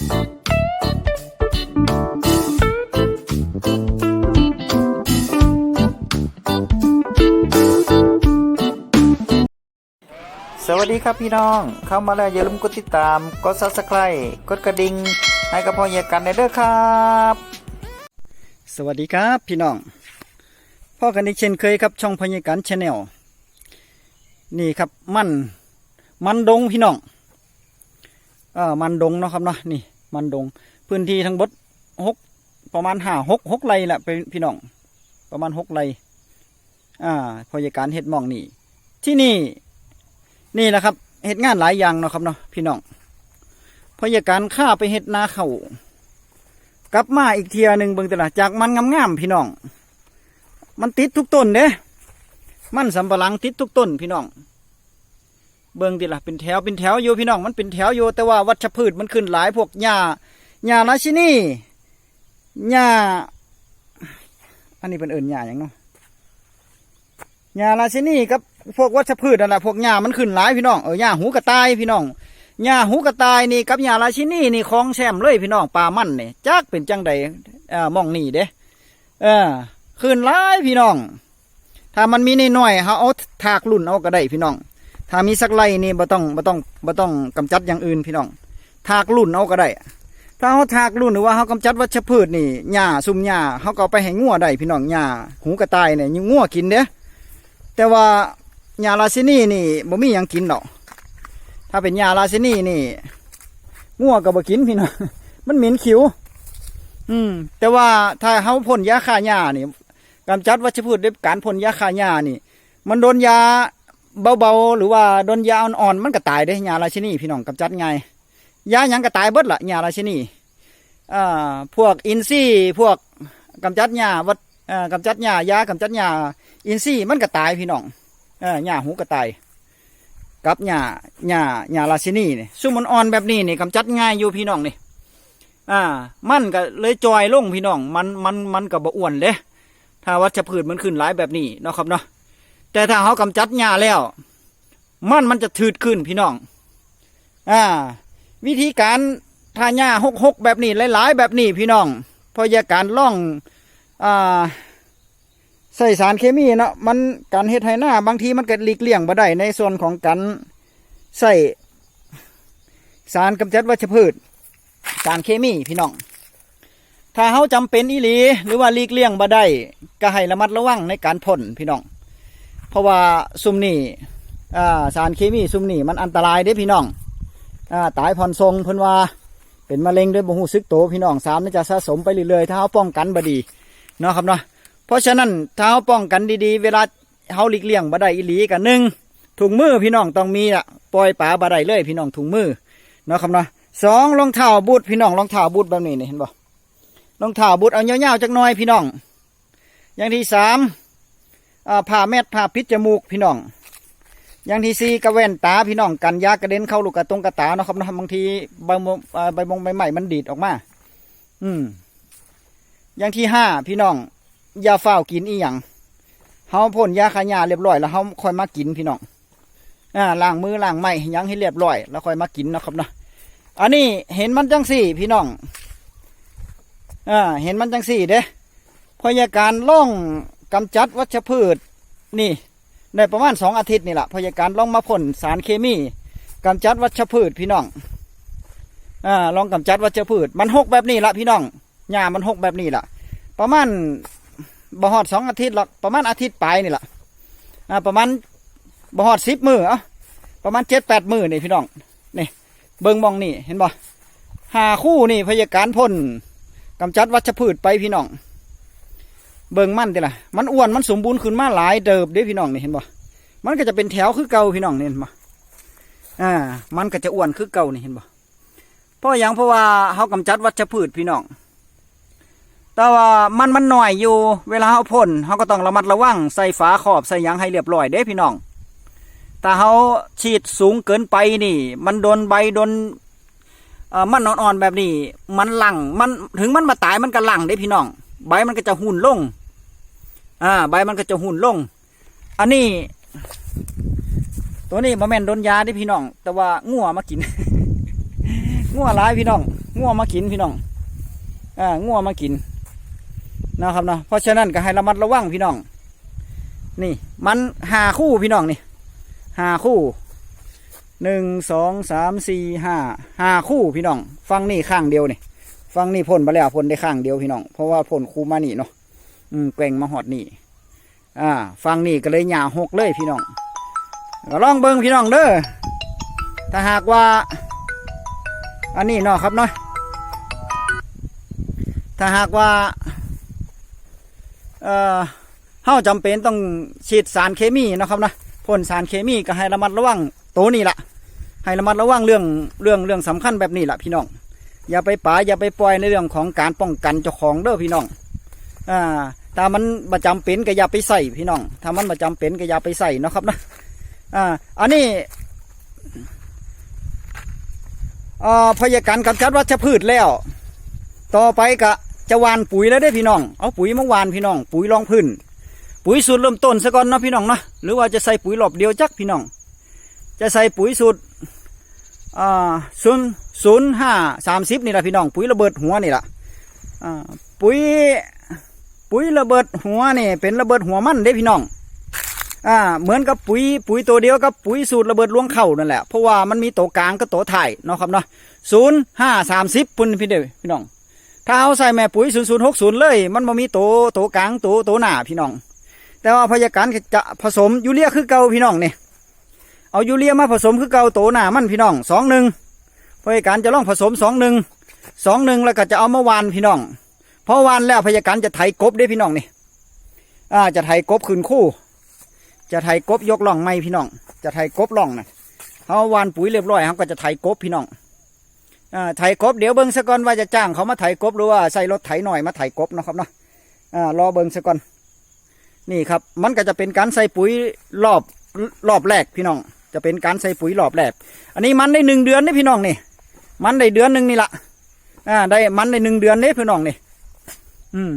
สวัสดีครับพี่น้อง เข้ามาแล้วอย่าลืมกดติดตาม กดซับสไครต์กดกระดิ่งให้กับพ่อเยกันในเด้อครับ สวัสดีครับพี่น้อง พ่อกันอีกเช่นเคยครับช่องพญากันชาแนลนี่ครับมันมันดงพี่น้อง เออมันดงเนาะครับเนาะนี่มันดง พื้นที่ทั้งหมดหกประมาณห้าหกหกไร่แหละเป็นพี่น้อง ประมาณหกไร่อ่าพญาการเฮ็ดมองนี่ ที่นี่ นี่แหละครับเฮ็ดงานหลายอย่างเนาะครับเนาะพี่น้องพยาการข้าไปเฮ็ดนาเขากลับมาอีกเทียหนึ่งเบิ่งแต่ละจากมันงามๆพี่น้อง มันติดทุกต้นเด้ มันสำปะหลังติดทุกต้นพี่น้อง เบิ่งดิละเป็นแถวเป็นแถวอยู่พี่น้องมันเป็นแถวอยู่แต่ว่าวัชพืชมันขึ้นหลายพวกหญ้าหญ้าราชินีหญ้าอันนี้เป็นเอิญหญ้าอย่างเนาะหญ้าราชินีกับพวกวัชพืชนั่นแหละพวกหญ้ามันขึ้นหลายพี่น้องเออหญ้าหูกระต่ายพี่น้องหญ้าหูกระต่ายนี่กับหญ้าราชินีนี่ของแซมเลยพี่น้องปลามันนี่จักเป็นจังใดเอ่อมองนี่เด้เออขึ้นหลายพี่น้อง ถ้ามันมีน้อยๆเขาเอาถากรุ่นเอาก็ได้พี่น้อง ถ้ามีสักไร่นี่บ่ต้องบ่ต้องบ่ต้องกำจัดอย่างอื่นพี่น้องถากรุ่นเอาก็ได้ ถ้าเขาถากรุ่นหรือว่าเขากำจัดวัชพืชนี่หญ้าซุ่มหญ้าเขาก็เอาไปให้งัวได้พี่น้องหญ้าหูกระต่ายเนี่ยงัวกินเด้แต่ว่ายาลาซินี่นี่บ่มีหยังกินดอก ถ้าเป็นยาลาซินี่นี่งัวก็บ่กินพี่น้องมันเหม็นขิว อืม แต่ว่าถ้าเฮาพ่นยาฆ่าหญ้านี่กำจัดวัชพืชด้วยการพ่นยาฆ่าหญ้านี่ มันโดนยา เบาๆหรือว่าโดนยาอ่อนๆมันก็ตายได้ยาลาซินีพี่น้องกำจัดง่ายยาหยังก็ตายเบิดละยาลาซินี่อ่าพวกอินทรีย์พวกกำจัดหญ้าวัดกำจัดหญ้ายากำจัดหญ้าอินทรีย์มันก็ตายพี่น้องเออหญ้าหูกระต่ายกับหญ้าหญ้าหญ้าราชินีนี่ซุ่มมันอ่อนแบบนี้นี่กำจัดง่ายอยู่พี่น้องนี่อ่า มันก็เลยจอยลงพี่น้อง มันมันมันก็บ่อ้วนเด้ถ้าวัชพืชมันขึ้นหลายแบบนี้เนาะครับเนาะ แต่ถ้าเขากำจัดหญ้าแล้ว มันมันจะถืดขึ้นพี่น้อง อ่า วิธีการถ้าหญ้าหกหกแบบนี้หลายๆ แบบนี้พี่น้องพอยาการล่อง อ่าใส่สารเคมีเนาะมันการเฮ็ดให้หน้าบางทีมันเก็หลีกเลี่ยงบ่ได้ในส่วนของการใส่สารกำจัดวัชพืช สารเคมีพี่น้อง ถ้าเฮาจำเป็นอีหลี หรือว่าหลีกเลี่ยงบ่ได้ก็ให้ระมัดระวังในการพ่นพี่น้อง เพราะว่าซุมนี่สารเคมีซุมนี่มันอันตรายเด้พี่น้องอตายผ่อนทรงเพิ่นว่าเป็นมะเร็งด้วยบ่ฮู้ซึกโตพี่น้องสามนี่จะสะสมไปเรื่อยๆถ้าเฮาป้องกันบดีเนาะครับเนาะเพราะฉะนั้นถ้าเราป้องกันดีๆ เวลาเฮาหลีกเลี่ยงบ่ได้อีหลีกันหนึ่งถุงมือพี่น้องต้องมีอะปล่อยปลาบ่ได้เลยพี่น้องถุงมือเนาะครับเนาะสองรองเท้าบูทพี่น้องรองเท้าบูทแบบนี้นี่เห็นบ่รองเท้าบูทเอาเงาวๆจักหน่อยพี่น้อง อย่างที่สาม ผ้าแมทผ้าปิดจมูกพี่น้อง อย่างที่สี่กระแว่นตาพี่น้องกันยากระเด็นเข้าลูกกระตรงกระตาเนาะครับเนาะบางทีใบมงใบมงใบใหม่มันดีดออกมา อืม อย่างที่ห้าพี่น้องยาเฝ้ากินอีหยังเฮาพ่นยาขายาเรียบร้อยแล้วเฮาค่อยมากินพี่น้องอ่าล้างมือล้างไม้ยังให้เรียบร้อย แล้วค่อยมากินนะครับเนาะอันนี้เห็นมันจังสี่ พี่น้องอ่าเห็นมันจังสี่เด้พยาการล่อง กำจัดวัชพืชนี่ในประมาณสองอาทิตย์นี่แหละพยาการลองมาพ่นสารเคมีกำจัดวัชพืชพี่น้องอ่าลองกำจัดวัชพืช มันหกแบบนี้ละพี่น้องหญ้ามันหกแบบนี้ละประมาณบ่ฮอดสองอาทิตย์หรอกประมาณอาทิตย์ปลายนี่แหละอ่าประมาณบ่ฮอดสิบมือเอะประมาณเจ็ดแปดมือนี่พี่น้องนี่เบิ่งมองนี่เห็นบ่หาคู่นี่พยาการพ่นกำจัดวัชพืชไปพี่น้อง เบิ่งมันติล่ะมันอ้วนมันสมบูรณ์ขึ้นมาหลายเดิบเด้พี่น้องนี่เห็นบ่มันก็จะเป็นแถวคือเก่าพี่น้องนี่เห็นบ่อ่า มันก็จะอ้วนคือเก่านี่เห็นบ่เพราะอย่างเพราะว่าเขากำจัดวัชพืชพี่น้องแต่ว่ามันมันหน่อยอยู่ เวลาเขาพ่นเขาก็ต้องระมัดระวังใส่ฝาขอบใส่ยังให้เรียบร้อยเด้พี่น้องแต่เขาฉีดสูงเกินไปนี่ มันโดนใบโดนอ่อมันอ่อนๆแบบนี้ มันหลังมันถึงมันมาตายมันก็หลังเด้พี่น้อง ใบมันก็จะหุ่นลง อ่าใบมันก็จะหุ่นลง อันนี้ ตัวนี้มาแม่นโดนยาเด้พี่น้อง แต่ว่างัวมากิน งัวร้ายพี่น้อง งัวมากินพี่น้องอ่างัวมากินนะครับเนาะเพราะฉะนั้นก็ให้ระมัดระวังพี่น้อง นี่ มันหาคู่พี่น้องนี่หาคู่หนึ่งสองสามสี่ห้าห้าคู่พี่น้อง ฟังนี่ข้างเดียวนี่ฟังนี่พ่นไปแล้วพ่นได้ข้างเดียวพี่น้อง เพราะว่าพ่นคูมานี่เนาะ อืมแกว่งมาหอดนี่อ่าฟังนี่ก็เลยหยาหกเลยพี่น้องก็ลองเบิ้งพี่น้องเด้อถ้าหากว่า อันนี้เนาะครับเนาะถ้าหากว่าเอ่อเฮาจำเป็นต้องฉีดสารเคมีนะครับนะพ่นสารเคมีก็ให้ระมัดระวังตัวนี้ละให้ระมัดระวังเรื่องเรื่องเรื่องสำคัญแบบนี้ละพี่น้อง อย่าไปป่าอย่าไปปล่อยในเรื่องของการป้องกันเจ้าของเด้อพี่น้องอ่า ถ้ามันประจำเป็นก็อย่าไปใส่พี่น้อง ถ้ามันประจำเป็นก็อย่าไปใส่นะครับนะอ่า อันนี้อ่าพยาการกำจัดวัชพืชแล้ว ต่อไปก็จะวานปุ๋ยแล้วได้พี่น้อง เอาปุ๋ยมาวานพี่น้อง ปุ๋ยรองพื้น ปุ๋ยสูตรเริ่มต้นซะก่อนนะพี่น้องนะหรือว่าจะใส่ปุ๋ยหลอบเดียวจักพี่น้อง จะใส่ปุ๋ยสูตรอ่าศูนย์ศูนย์ห้าสามสิบนี่แหละพี่น้อง ปุ๋ยระเบิดหัวนี่แหละอ่าปุ๋ย ปุ๋ยระเบิดหัวนี่เป็นระเบิดหัวมันเด้พี่น้องอ่าเหมือนกับปุ๋ยปุ๋ยตัวเดียวกับปุ๋ยสูตรระเบิดล้วงเข่านั่นแหละเพราะว่ามันมีตัวกลางกับตัวถ่ายเนาะครับเนาะศูนย์ห้าสามสิบปุ่นพี่เด้อพี่น้อง ถ้าเอาใส่แม่ปุ๋ยศูนย์ศูนย์หกศูนย์เลย มันบ่มีตัวตัวกลางตัวตัวหน้าพี่น้อง แต่ว่าพยาการจะผสมยูเรียคือเก่าพี่น้องเนี่ยเอายูเรียมาผสมคือเก่าตัวหน้ามันพี่น้องสองหนึ่งพยาการจะลองผสมสองหนึ่งสองหนึ่งแล้วก็จะเอามาวานพี่น้อง พอวานแล้วพยาการจะไถกบได้พี่น้องนี่อ่าจะไถกบคืนคู่ จะไถกบยกล่องไม่พี่น้อง จะไถกบล่องนะเขาวานปุ๋ยเรียบร้อยเขาก็จะไถกบพี่น้องอ่าไถกบเดี๋ยวเบิ้งสะก่อนว่าจะจ้างเขามาไถกบหรือว่าใส่รถไถหน่อยมาไถกบนะครับเนาะอ่ารอเบิ้งสะก่อนนี่ครับ มันก็จะเป็นการใส่ปุ๋ยรอบรอบแรกพี่น้อง จะเป็นการใส่ปุ๋ยรอบแรก อันนี้มันได้หนึ่งเดือนนี่พี่น้องนี่ มันได้เดือนหนึ่งนี่ละอ่าได้มันได้หนึ่งเดือนนี่พี่น้องนี่ อืม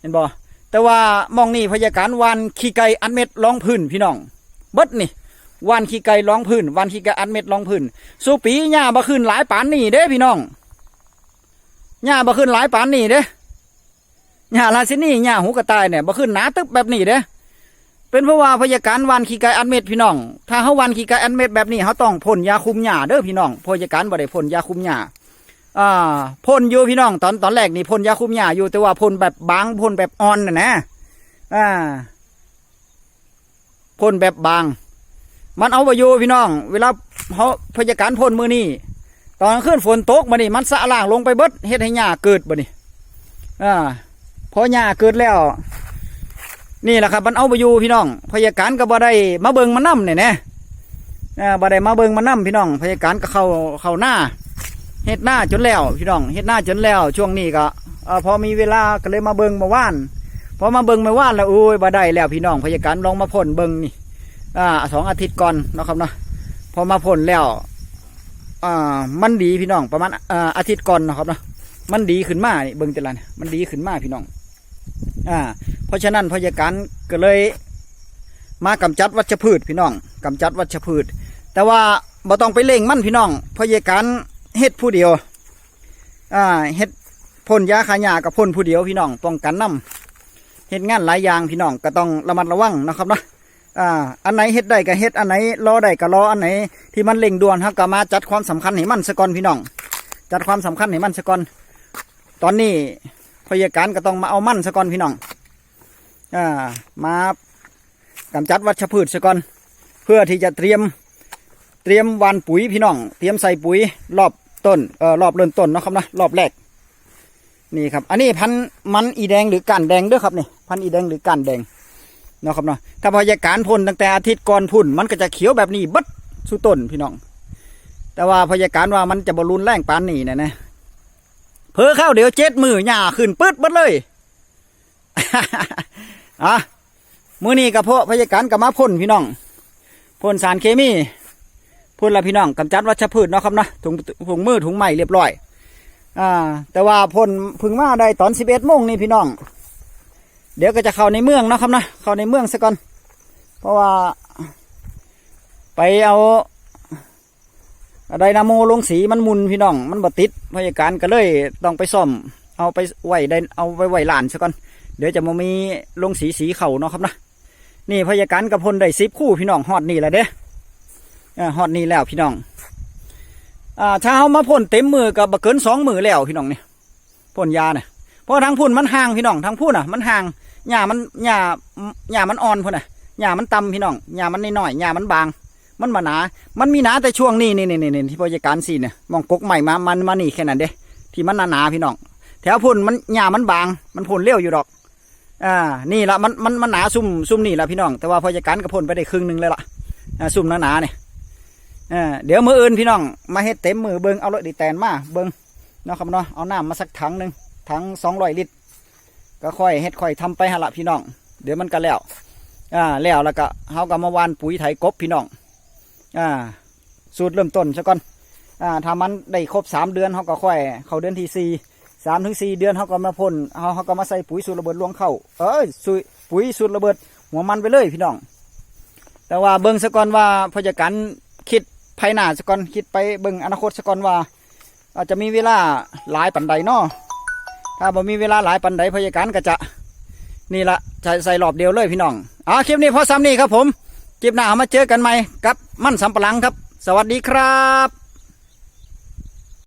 เห็นบ่แต่ว่ามองนี่พยาการวานขี้ไก่อันเม็ดร้องพื้นพี่น้องเบิดนี่วานขี้ไก่ร้องพื้นวานขี้ไก่อันเม็ดร้องพื้นสูปีหญ้าบ่ขึ้นหลายปานนี่เด้พี่น้องหญ้าบ่ขึ้นหลายปานนี่เด้หญ้าลาซินี่หญ้าหูกระต่ายเนี่ยบ่ขึ้นหนาตึบแบบนี้เด้เป็นเพราะว่าพยาการวานขี้ไก่อันเม็ดพี่น้อง ถ้าเฮาวานขี้ไก่อันเม็ดแบบนี้เฮาต้องพ่นยาคุมหญ้าเด้อพี่น้องพยาการบ่ได้พ่นยาคุมหญ้า อ่าพ่นอยู่พี่น้องตอนตอนแรกนี่พ่นยาคุมหญ้าอยู่แต่ว่าพ่นแบบบางพ่นแบบอ่อนน่ะนะอ่าพ่นแบบบาง มันเอาไปอยู่พี่น้อง เวลาเขาพยาการพ่นมือนี่ตอนขึ้นฝนตกมานี่มันสะล่างลงไปเบิดเฮ็ดให้หญ้าเกิดบ่นี่อ่าพอหญ้าเกิดแล้ว นี่แหละครับ มันเอาไปอยู่พี่น้องพยาการก็บ่ได้มาเบิงมานํเนี่ยนะอ่าบ่ได้มาเบิงมานํพี่น้องพยาการก็เข้าเข้าหน้า เฮ็ดหน้าจนแล้วพี่น้องเฮ็ดหน้าจนแล้ว ช่วงนี้ก็พอมีเวลาก็เลยมาเบิงมาว่านพอมาเบิงมาว่านแล้วโอ้ยบ่ได้แล้วพี่น้องพยาการลองมาพ่นเบิงนี่อ่าสองอาทิตย์ก่อนนะครับเนาะพอมาพ่นแล้วอ่ามันดีพี่น้องประมาณอ่าอาทิตย์ก่อนนะครับเนาะมันดีขึ้นมานี่เบิงแต่ละนมันดีขึ้นมาพี่น้องอ่าเพราะฉะนั้นพยาการก็เลย มากำจัดวัชพืชพี่น้องกำจัดวัชพืช แต่ว่าบ่ต้องไปเล่งมันพี่น้องพยาการ เฮ็ดผู้เดียว อ่าเฮ็ดพ่นยาขายากับพ่นผู้เดียวพี่น้องป้องกันน้ำเฮ็ดงานหลายอย่างพี่น้องก็ต้องระมัดระวังนะครับเนาะอ่าอันไหนเฮ็ดได้ก็เฮ็ดอันไหนรอได้ก็รออันไหน ที่มันเร่งด่วนครับก็มาจัดความสำคัญให้มันซะก่อนพี่น้อง จัดความสำคัญให้มันซะก่อนตอนนี้พยาการก็ต้องมาเอามันซะก่อนพี่น้องอ่ามากำจัดวัชพืชซะก่อนเพื่อที่จะเตรียมเตรียมวานปุ๋ยพี่น้อง เตรียมใส่ปุ๋ยรอบ ต้นเอ่อรอบเริ่มต้นเนาะครับนะรอบแรก นี่ครับ อันนี้พันมันอีแดงหรือก้านแดงเด้วยครับนี่พันอีแดงหรือก้านแดงเนาะครับเนาะถ้าพยาการพ่นตั้งแต่อาทิตย์ก่อนพุ่น มันก็จะเขียวแบบนี้บัดสู่ต้นพี่น้อง แต่ว่าพยาการว่ามันจะบรุนแรงปานนี้นะนะเพอเข้าเดี๋ยวเจ็ดมือหญ้าขึ้นปื๊ดบัดเลยอะมือนี้กับพวกพยาการกับมาพ่นพี่น้องพ่นสารเคมี พ่นละพี่น้องกำจัดวัชพืชเนาะครับนะถุงถุงมือถุงใหม่เรียบร้อย อ่า แต่ว่าพ่นพึ่งมาได้ตอนสิบเอ็ดโมงนี่พี่น้อง เดี๋ยวก็จะเข้าในเมืองเนาะครับนะเข้าในเมืองซะก่อน เพราะว่า ไปเอาไดนาโมลงสีมันมุนพี่น้อง มันบติดพยาการก็เลยต้องไปซ่อม เอาไปไหวได้เอาไว้ไว้ลานซะก่อน เดี๋ยวจะมามีลงสีสีเข่าเนาะครับนะนี่พยาการกระพลได้สิบคู่พี่น้องฮอดนี่แหละเด้อ ฮอดนี่แล้วพี่น้องอ่าถ้าเอามาพ่นเต็มมือกับบเกินสองมือแล้วพี่น้องนี่พ่นยาเนี่ยเพราะทางพุ่นมันห่างพี่น้องทางพุ่นอะ มันห่างหญ้ามันหญ้าหญ้ามันอ่อนพุ่นอะหญ้ามันต่ำพี่น้องหญ้ามันน้อยหญ้ามันบาง มันมาหนา มันมีหนาแต่ช่วงนี้นี่นี่นี่ที่พยาการสีเนี่ยมองกกใหม่มามันมานี่แค่นั้นเด้ที่มันหนาๆพี่น้องแถวพุ่นมันหญ้ามันบาง มันพ่นเร็วอยู่ดอก อ่า นี่ละมันมันมันหนาซุ่มซุ่มนี่ละพี่น้องแต่ว่าพยาการก็พ่นไปได้ครึ่งหนึงเลยละอ่าซุ่มหนาๆเนี่ย อ่าเดี๋ยวมืออื่นพี่น้องมาเฮ็ดเต็มมือเบิงเอารถดีแตนมาเบิงเนาะครับเนาะเอาน้ำมาสักถังหนึ่งถังสองร้อยลิตร ก็ค่อยเฮ็ดค่อยทำไปหละพี่น้อง เดี๋ยวมันก็แล้วอ่าแล้วแล้วก็เฮาก็มาวานปุ๋ยไถกบพี่น้องอ่าสูตรเริ่มต้นซะก่อนอ่าถ้ามันได้ครบสามเดือนเฮาก็ค่อย เข้าเดือนที่สี่สามถึงสี่เดือนเขาก็มาพ่นเขาเขาก็มาใส่ปุ๋ยสูตรระเบิดลวงเข้าเอ้ยสุยปุ๋ยสูตรระเบิดหัวมันไปเลยพี่น้อง แต่ว่าเบิงสะก่อนว่าพยาการ ภายหน้าสะก่อนคิดไปเบิ่งอนาคตสะก่อนว่า อาจจะมีเวลาหลายปันใดเนาะถ้าบ่มีเวลาหลายปันใดพยาการก็จะนี่ละใส่ใส่รอบเดียวเลยพี่น้องอ่าคลิปนี้พอซ้ำนี่ครับผมคลิปหน้าเอามาเจอกันใหม่กับมั่นสำปะหลังครับ สวัสดีครับ